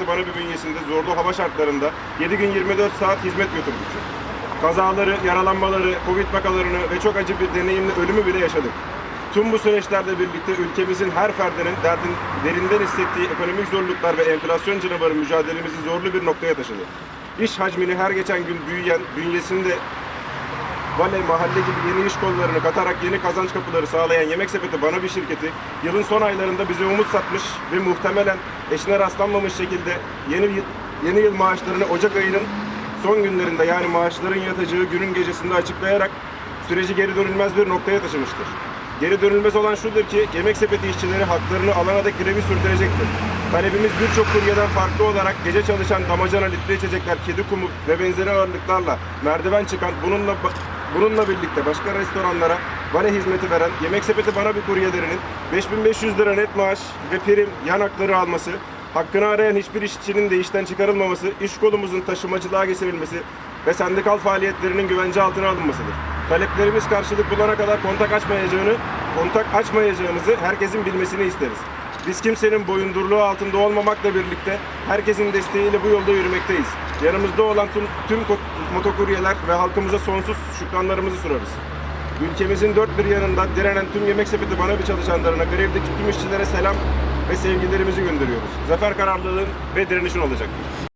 bir bünyesinde zorlu hava şartlarında 7 gün 24 saat hizmet götürdük. Kazaları, yaralanmaları, Covid vakalarını ve çok acı bir deneyimle ölümü bile yaşadık. Tüm bu süreçlerde birlikte ülkemizin her ferdinin derdin, derinden hissettiği ekonomik zorluklar ve enflasyon canavarı mücadelemizi zorlu bir noktaya taşıdı. İş hacmini her geçen gün büyüyen, bünyesinde Vale, mahalle gibi yeni iş kollarını katarak yeni kazanç kapıları sağlayan Yemek Sepeti Bana bir şirketi yılın son aylarında bize umut satmış ve muhtemelen eşine rastlanmamış şekilde yeni yıl, yeni yıl maaşlarını Ocak ayının son günlerinde yani maaşların yatacağı günün gecesinde açıklayarak süreci geri dönülmez bir noktaya taşımıştır. Geri dönülmez olan şudur ki Yemek Sepeti işçileri haklarını alana dek grevi sürdürecektir. Talebimiz birçok kuryeden farklı olarak gece çalışan damacana litre içecekler, kedi kumu ve benzeri ağırlıklarla merdiven çıkan bununla Bununla birlikte başka restoranlara vale hizmeti veren Yemek Sepeti Bana bir kuryelerinin 5500 lira net maaş ve prim yan hakları alması, hakkını arayan hiçbir işçinin de işten çıkarılmaması, iş kolumuzun taşımacılığa geçirilmesi ve sendikal faaliyetlerinin güvence altına alınmasıdır. Taleplerimiz karşılık bulana kadar kontak açmayacağını, kontak açmayacağımızı herkesin bilmesini isteriz. Biz kimsenin boyundurluğu altında olmamakla birlikte herkesin desteğiyle bu yolda yürümekteyiz. Yanımızda olan tüm, tüm motokuryeler ve halkımıza sonsuz şükranlarımızı sunarız. Ülkemizin dört bir yanında direnen tüm yemek sepeti bana bir çalışanlarına, grevdeki tüm işçilere selam ve sevgilerimizi gönderiyoruz. Zafer kararlılığın ve direnişin olacak.